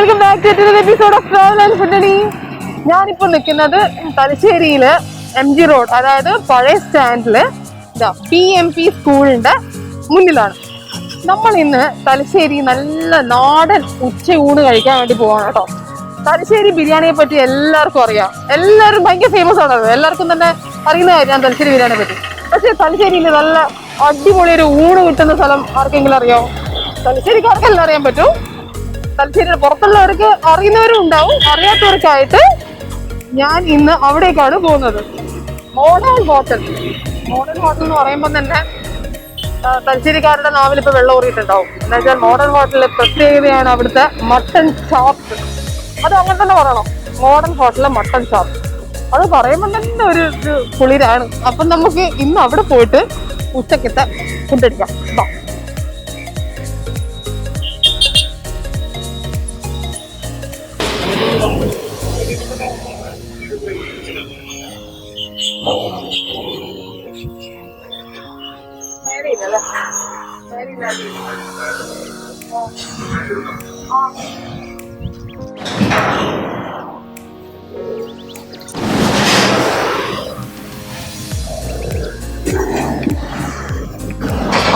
Welcome back to episode of travel and ഫുഡണി നിൽക്കുന്നത് തലശ്ശേരിയിൽ M G road അതായത് പഴയ സ്റ്റാൻഡിൽ. പി എം പി സ്കൂളിന്റെ മുന്നിലാണ്. നമ്മൾ ഇന്ന് തലശ്ശേരി നല്ല നാടൻ ഉച്ച ഊണ് കഴിക്കാൻ വേണ്ടി പോവാണ് കേട്ടോ. തലശ്ശേരി ബിരിയാണിയെ പറ്റി എല്ലാവർക്കും അറിയാം. എല്ലാവരും ഭയങ്കര ഫേമസ് ആണത് എല്ലാവർക്കും തന്നെ അറിയുന്ന കാര്യമാണ് തലശ്ശേരി ബിരിയാണിയെ പറ്റി. പക്ഷേ തലശ്ശേരിയിൽ നല്ല അടിപൊളി ഒരു ഊണ് കിട്ടുന്ന സ്ഥലം ആർക്കെങ്കിലും അറിയാമോ തലശ്ശേരിക്കാർക്കെല്ലാം അറിയാൻ പറ്റും. തലശ്ശേരിയുടെ പുറത്തുള്ളവർക്ക് അറിയുന്നവരും ഉണ്ടാവും അറിയാത്തവർക്കായിട്ട് ഞാൻ ഇന്ന് അവിടേക്കാണ് പോകുന്നത്. മോഡേൺ ഹോട്ടൽ മോഡേൺ ഹോട്ടൽ എന്ന് പറയുമ്പോൾ തന്നെ തലശ്ശേരിക്കാരുടെ നാവിൽ ഇപ്പോൾ വെള്ളം ഊറിയിട്ടുണ്ടാവും. എന്ന് വെച്ചാൽ മോഡേൺ ഹോട്ടലിലെ പ്രത്യേകതയാണ് അവിടുത്തെ മട്ടൺ ഷോപ്പ് അത് അങ്ങനെ തന്നെ പറയണം. മോഡേൺ ഹോട്ടലിലെ മട്ടൺ ഷോപ്പ് അത് പറയുമ്പോൾ തന്നെ ഒരു കുളിരാണ്. അപ്പം നമുക്ക് ഇന്ന് അവിടെ പോയിട്ട് ഉച്ചക്കത്തെ ഫുഡ് അടിക്കാം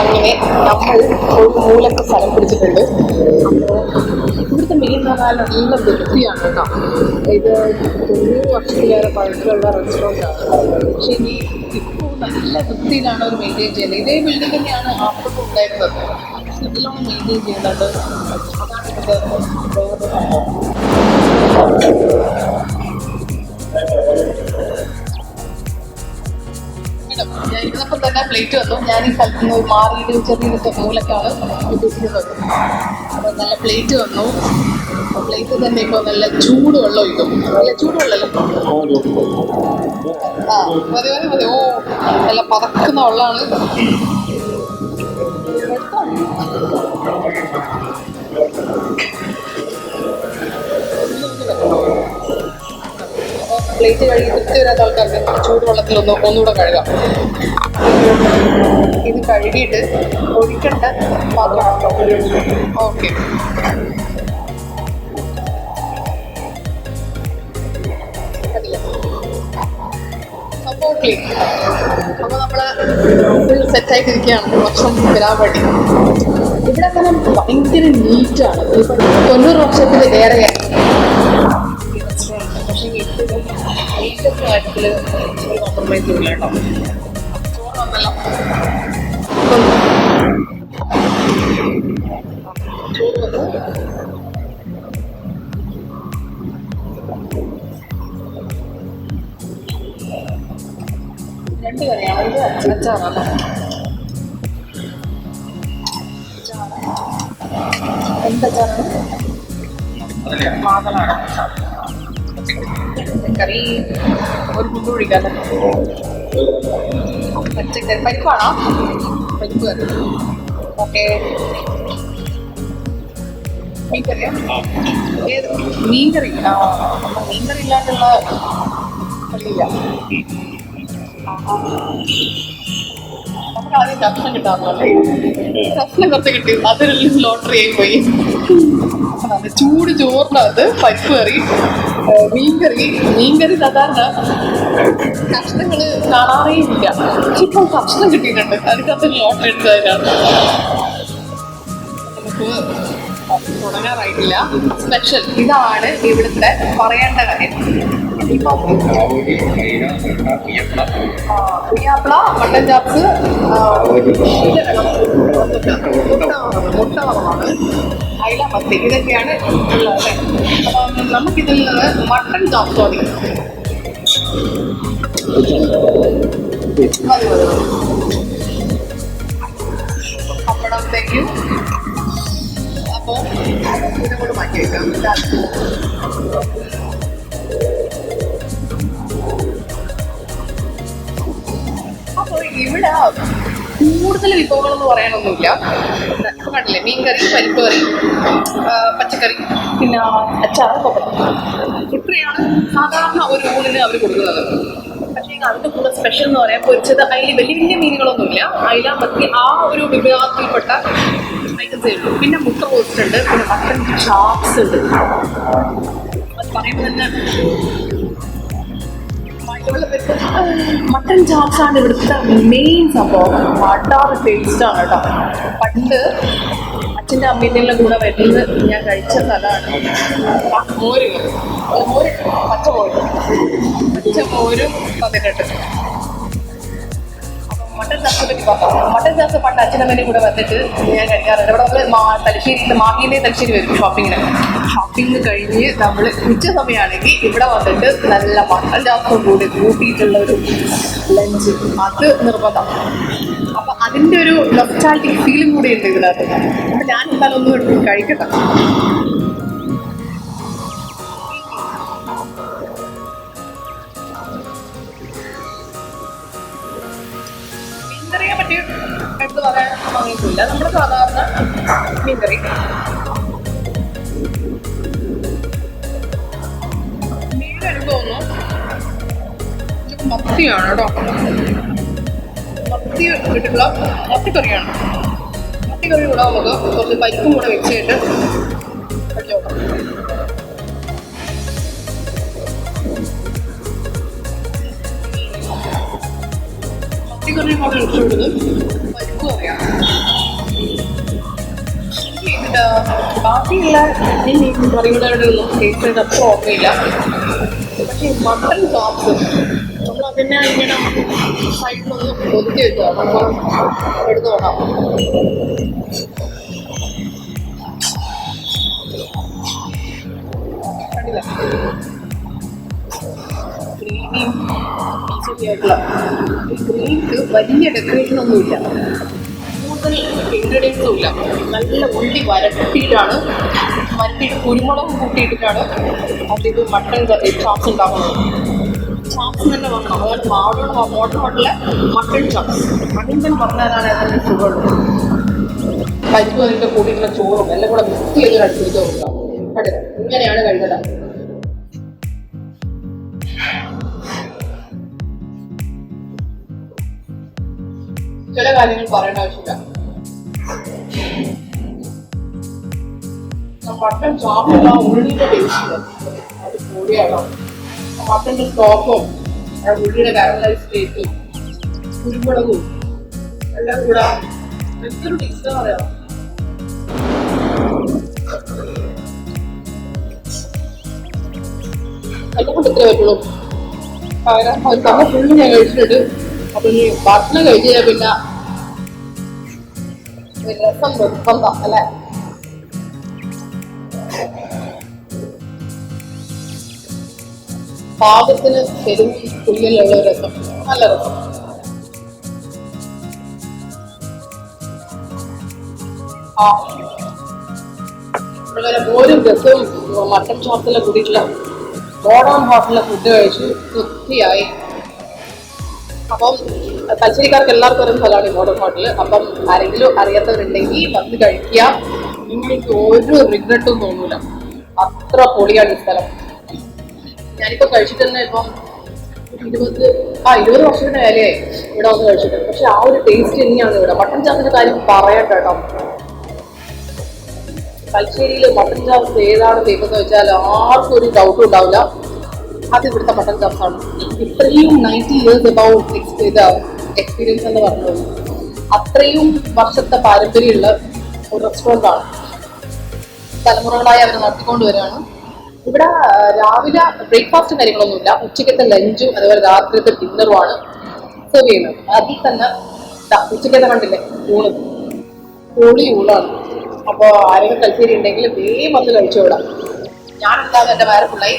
അങ്ങനെ നമ്മൾ ഒരു മൂലക്ക് സ്ഥലം പിടിച്ചിട്ടുണ്ട്. ഇവിടുത്തെ മെയിൻ പറഞ്ഞാൽ നല്ല വൃത്തിയാണ് കേട്ടോ. ഇത് തൊണ്ണൂറ് വർഷത്തിലേറെ പഴക്കമുള്ള റെസ്റ്റോറന്റ് ആണ്. പക്ഷേ ഇനി ഇപ്പോൾ നല്ല വൃത്തിയിലാണ് അവർ മെയിന്റെയിൻ ചെയ്യുന്നത്. ഇതേ ബിൽഡിംഗ് തന്നെയാണ് അപ്പോഴും ഉണ്ടായിരുന്നത്. ഇതിലാണ് മെയിന്റെയിൻ ചെയ്യുന്നത് അതാണ് ഞാൻ തന്നെ പ്ലേറ്റ് വന്നു. ഞാൻ ഈ സ്ഥലത്ത് നിന്ന് മാറിയിട്ട് ചെറിയ മൂലക്കാണ് ഉദ്ദേശിക്കുന്നത്. അപ്പോൾ നല്ല പ്ലേറ്റ് വന്നു. പ്ലേറ്റ് തന്നെ ഇപ്പോൾ നല്ല ചൂടുവെള്ളം ഒഴിക്കും. നല്ല ചൂട് ആ മതി മതി മതി. ഓ നല്ല പതക്കുന്ന വെള്ളമാണ്. പ്ലേറ്റ് കഴുകി തൃപ്തി വരാത്ത ആൾക്കാർക്ക് ചൂടുവെള്ളത്തിൽ ഒന്ന് ഒന്നുകൂടെ കഴുകാം. ഇത് കഴുകിയിട്ട് ഒഴിക്കേണ്ട പാത്രമാണോ ഓക്കെ. ക്ലീൻ അപ്പോൾ നമ്മൾ ഫുൾ സെറ്റായിട്ടിരിക്കുകയാണ് ഭക്ഷണം തരാൻ വേണ്ടി ഇവിടെ അങ്ങനെ ഭയങ്കര നീറ്റാണ് ഇപ്പം തൊണ്ണൂറ് വർഷത്തിൽ റെസ്റ്റോറന്റ് പക്ഷേ ഏറ്റവും നീറ്റസ്റ്റ് കാര്യത്തിൽ ഒരു കോംപ്രമൈസ് ഇല്ല കേട്ടോ. ചോറ് വന്നല്ലോ. ചോറ് വന്നു രണ്ട് കറിയാണ് ഇത് അച്ചാറാണ് എന്തച്ചാറാണ് മാതളാണ് കറി ഒരു കുണ്ടു കുടിക്കാമല്ലോ പച്ചക്കറി പരിപ്പാണോ പരിപ്പ് കറി ഓക്കെ മീൻകറിയാ ഏത് മീൻകറി മീൻകറി ഇല്ലാണ്ടുള്ള കറിയില്ല പോയി ചൂട് ചോറിനകത്ത് പരിപ്പ് കറി മീൻകറി മീൻകറി സാധാരണ കഷ്ണങ്ങൾ കാണാറേ ഇല്ല പക്ഷെ ഇപ്പോൾ കഷ്ണം കിട്ടിയിട്ടുണ്ട് അതിനകത്ത് ലോട്ടറി എടുത്തതിനാണ് നമുക്ക് തുടങ്ങാറായിട്ടില്ല. സ്പെഷ്യൽ ഇതാണ് ഇവിടുത്തെ പറയേണ്ട കാര്യം. ഇപ്പം മട്ടൻ ചാപ്സ് മുട്ട അയില മത്തി ഇതൊക്കെയാണ് അപ്പം നമുക്കിതിൽ നിന്ന് മട്ടൻ ചാപ്സ് മതി മതി മതി. അപ്പോൾ ഇതും കൂടെ മാറ്റി വെക്കാം. അപ്പോൾ ഇവിടെ കൂടുതൽ വിഭവങ്ങളെന്ന് പറയാനൊന്നുമില്ല. കണ്ടില്ലേ മീൻകറി പരിപ്പ് കറി പച്ചക്കറി പിന്നെ അച്ചാർ പപ്പടം. ഇത്രയാണ് സാധാരണ ഒരു ഊണിന് അവർ കൊടുക്കുന്നത്. പക്ഷേ അതിന്റെ കൂടെ സ്പെഷ്യൽ എന്ന് പറയാൻ പൊരിച്ചത് അതിൽ വലിയ വലിയ മീനുകളൊന്നുമില്ല. അതിലാ മത്തി ആ ഒരു വിഭാഗത്തിൽപ്പെട്ട ഐറ്റംസേ ഉള്ളൂ. പിന്നെ മുട്ട റോസ്റ്റ് ഉണ്ട് പിന്നെ മട്ടൻ ചാപ്സ് ഉണ്ട്. അത് പറയുമ്പോൾ മട്ടൻ ചാപ്സ് ആണ് ഇവിടുത്തെ മെയിൻ സംഭവം. മട്ടാറ് ആണ് കേട്ടോ. പണ്ട് അച്ഛന്റെ അമ്മീന്റെ കൂടെ വരുന്നത് ഞാൻ കഴിച്ച സ്ഥലമാണ് മോര്. മോര് പച്ചമോര്. പച്ചമോരും തന്നിട്ടുണ്ട് മട്ടൻ ചാപ്സിനെ പറ്റി പറഞ്ഞു മട്ടൻ ചാപ്സ് പണ്ട് അച്ഛനമ്മേനെ കൂടെ വന്നിട്ട് ഞാൻ കഴിക്കാറുണ്ട്. ഇവിടെ നമ്മൾ മാ തലശ്ശേരിയിൽ മാഹിന്റെ തലശ്ശേരി വരും ഷോപ്പിങ്ങിന്. ഷോപ്പിംഗ് കഴിഞ്ഞ് നമ്മൾ ഉച്ച സമയമാണെങ്കിൽ ഇവിടെ വന്നിട്ട് നല്ല മട്ടൻ ചാപ്സും കൂടി കൂട്ടിയിട്ടുള്ള ഒരു ലഞ്ച് അത് നിർബന്ധം. അപ്പൊ അതിന്റെ ഒരു നൊസ്റ്റാലിറ്റിക് ഫീലും കൂടി ഉണ്ട് ഇതിനകത്ത്. അപ്പൊ ഞാൻ എന്തായാലും ഒന്ന് കഴിക്കട്ടെ മീൻകറിയെ പറ്റി എടുത്ത് പറയാൻ വാങ്ങിയിട്ടില്ല. നമ്മുടെ സാധാരണ മീൻകറി. മീൻ എനിക്ക് തോന്നുന്നു മത്തിയാണ് കേട്ടോ. മത്തി ഇട്ടിട്ടുള്ള മത്തിക്കറിയാണ്. മത്തിക്കറി കൂടെ നമുക്ക് കുറച്ച് പരിപ്പും കൂടെ മിക്സ് മത്തിക്കറി കൂടെ പരിപ്പ് കറിയാണ് ബാക്കിയുള്ള കറികളുടെ ഒന്നും ടേസ്റ്റ് ചെയ്ത് അത്ര ഓർമ്മയില്ല പക്ഷേ ഈ മട്ടൻ ചോപ്സ് നമ്മൾ അതിനെ ഇങ്ങനെ സൈഡിലൊന്ന് ഒതുക്കി വെച്ചാൽ നമ്മൾ എടുത്ത് നോക്കാം ആയിട്ടുള്ള ഈ ഗ്രീനിക്ക് വലിയ ഡെക്കറേഷൻ ഒന്നുമില്ല. കൂടുതൽ ഇൻഗ്രീഡിയൻസും ഇല്ല നല്ല ഉള്ളി വരട്ടിയിട്ടാണ് വരട്ടിയിട്ട് കുരുമുളക് കൂട്ടിയിട്ടിട്ടാണ് അതിൽ മട്ടൻ ചാപ്സ് ഉണ്ടാക്കുന്നത്. ചാപ്സ് തന്നെ വന്നു അതായത് മോഡേൺ മോട്ടർ ഹോട്ടലിലെ മട്ടൺ ചാപ്സ് അങ്ങനത്തെ പറഞ്ഞാലാണ് അതിന്റെ സുഖമുള്ളത്. പരിപ്പ് അതിന്റെ കൂടിയിട്ടുള്ള ചോറും എല്ലാം കൂടെ മിക്സ് ചെയ്ത് കഴിച്ചിട്ട് ഇങ്ങനെയാണ് കഴിക്കുന്നത്. ചില കാര്യങ്ങൾ പറയേണ്ട ആവശ്യമില്ല. മട്ടൻ ചാപ്പുള്ള ഉള്ളിയുടെ ടേസ്റ്റ് അത് കൂടിയാണ് മട്ടന്റെ ആ ഉള്ളിയുടെ കാരമലൈസ് ടേസ്റ്റും കുരുമുളകും എല്ലാം കൂടെ എന്തൊരു ടേസ്റ്റ് പറയാം എന്നെ കൊണ്ട് ഇത്രേ പറ്റുള്ളൂ. പകരം ഫുള്ള് ഞാൻ കഴിച്ചിട്ട് അപ്പൊ ഇനി ഭക്ഷണം കഴിച്ചു പിന്നെ രസം നിർബന്ധം അല്ലേ? പെരും പുളിയിലുള്ള രസം. നല്ല രസം. അതുപോലെ മോരും രസവും മട്ടൻ ഷോപ്പിലെ കൂടിയിട്ടുള്ള മോഡേൺ ഹോട്ടലിലെ ഫുഡ് കഴിച്ച് തൃപ്തിയായി. അപ്പം തലശ്ശേരിക്കാർക്ക് എല്ലാവർക്കും ഒരു സ്ഥലമാണ് ഈ മോഡേൺ ഹോട്ടൽ അപ്പം ആരെങ്കിലും അറിയാത്തവരുണ്ടെങ്കിൽ വന്ന് കഴിക്കുക നിങ്ങൾക്ക് ഒരു റിഗ്രറ്റും തോന്നൂല. അത്ര പൊളിയാണ് ഈ സ്ഥലം. ഞാനിപ്പോൾ കഴിച്ചിട്ട് ഇപ്പം ഇരുപത് ആ ഇരുപത് വർഷത്തിന്റെ വിലയായി ഇവിടെ വന്ന് കഴിച്ചിട്ട്. പക്ഷെ ആ ഒരു ടേസ്റ്റ് തന്നെയാണ് ഇവിടെ. മട്ടൻ ചാസിന്റെ കാര്യം പറയാം കേട്ടോ തലശ്ശേരിയിൽ മട്ടൻ ചാപ്സ് ഏതാണ് ഫേമസ് വെച്ചാൽ ആർക്കും ഒരു ഡൗട്ടും ഉണ്ടാവില്ല. അത് ഇവിടുത്തെ മട്ടൻ ചാപ്സ് ആണ് ഇത്രയും നയന്റി ഇയേഴ്സ് അബൌട്ട് ഇത് എക്സ്പീരിയൻസ് എന്ന് പറഞ്ഞത് അത്രയും വർഷത്തെ പാരമ്പര്യമുള്ള ഒരു റെസ്റ്റോറന്റ് ആണ്. തലമുറകളായി അവർ നടത്തിക്കൊണ്ട് വരികയാണ്. ഇവിടെ രാവിലെ ബ്രേക്ക്ഫാസ്റ്റും കാര്യങ്ങളൊന്നുമില്ല. ഉച്ചക്കത്തെ ലഞ്ചും അതുപോലെ രാത്രിയത്തെ ഡിന്നറുമാണ് സെർവ് ചെയ്യുന്നത്. അതിൽ തന്നെ ഉച്ചക്കത്തെ കണ്ടില്ലേ ഊണ്. പൊളി ഊണാണ്. അപ്പോൾ ആരെങ്കിലും കൽച്ചേരി ഉണ്ടെങ്കിൽ വേഗം വന്ന് കഴിച്ചു വിടാം ഞാൻ എന്തായാലും എന്റെ വേറെ പിള്ളേർ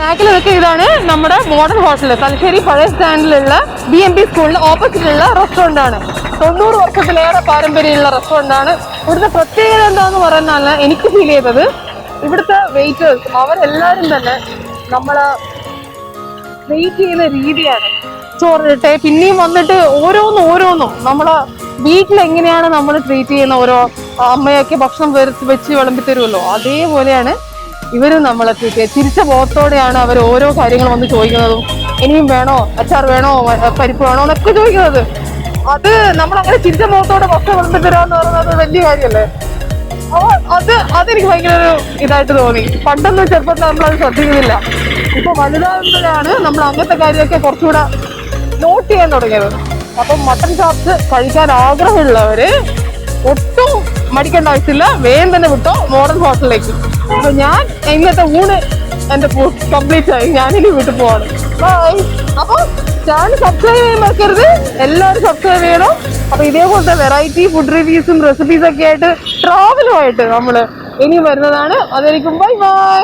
ബാക്കിലൊക്കെ ഇതാണ് നമ്മുടെ മോഡേൺ ഹോട്ടൽ തലശ്ശേരി പഴയ സ്റ്റാൻഡിലുള്ള ബി എം പി സ്കൂളിന്റെ ഓപ്പോസിറ്റിലുള്ള റെസ്റ്റോറന്റ് ആണ്. തൊണ്ണൂറ് വർഷത്തിലേറെ പാരമ്പര്യമുള്ള റെസ്റ്റോറന്റ് ആണ്. ഇവിടുത്തെ പ്രത്യേകത എന്താന്ന് പറഞ്ഞാൽ എനിക്ക് ഫീൽ ചെയ്തത് ഇവിടുത്തെ വെയിറ്റേഴ്സ് അവരെല്ലാവരും തന്നെ നമ്മൾ വെയിറ്റ് ചെയ്യുന്ന രീതിയാണ്. ചോറിട്ടെ പിന്നെയും വന്നിട്ട് ഓരോന്നും ഓരോന്നും നമ്മൾ വീട്ടിൽ എങ്ങനെയാണ് നമ്മൾ ട്രീറ്റ് ചെയ്യുന്ന ഓരോ അമ്മയൊക്കെ ഭക്ഷണം വെച്ച് വിളമ്പി തരുമല്ലോ അതേപോലെയാണ് ഇവരും നമ്മളെ തിരിച്ച ബോധത്തോടെയാണ് അവർ ഓരോ കാര്യങ്ങൾ വന്ന് ചോദിക്കുന്നതും. ഇനിയും വേണോ? അച്ചാർ വേണോ? പരിപ്പ് വേണോ എന്നൊക്കെ ചോദിക്കുന്നത്. അത് നമ്മളങ്ങനെ തിരിച്ച മുഖത്തോടെ ഭക്ഷണം കൊണ്ടു തരാന്ന് പറയുന്നത് വലിയ കാര്യമല്ലേ? അത് അതെനിക്ക് ഭയങ്കര ഒരു ഇതായിട്ട് തോന്നി. പണ്ടൊന്നും ചെറുപ്പത്തിൽ നമ്മളത് ശ്രദ്ധിക്കുന്നില്ല. ഇപ്പൊ വലുതാകുമ്പോഴാണ് നമ്മൾ അങ്ങനത്തെ കാര്യമൊക്കെ കുറച്ചുകൂടെ നോട്ട് ചെയ്യാൻ തുടങ്ങിയത്. അപ്പം മട്ടൻ ചാപ്സ് കഴിക്കാൻ ആഗ്രഹമുള്ളവര് ഒട്ടും മടിക്കേണ്ട ആവശ്യമില്ല. വേഗം തന്നെ വിട്ടോ മോഡൽ ഹോട്ടലിലേക്ക് അപ്പൊ ഞാൻ ഇന്നത്തെ ഊണ് എന്റെ കംപ്ലീറ്റ് ആയി. ഞാൻ ഞാനിനി വിട്ടു പോവാണ്. ബൈ അപ്പൊ ചാനൽ സബ്സ്ക്രൈബ് ചെയ്യാൻ മറക്കരുത്. എല്ലാവരും സബ്സ്ക്രൈബ് ചെയ്യണം. അപ്പൊ ഇതേപോലത്തെ വെറൈറ്റി ഫുഡ് റിവ്യൂസും റെസിപ്പീസ് ഒക്കെ ആയിട്ട് ട്രാവലുമായിട്ട് നമ്മൾ ഇനി വരുന്നതാണ്. അതായിരിക്കും ബൈ ബൈ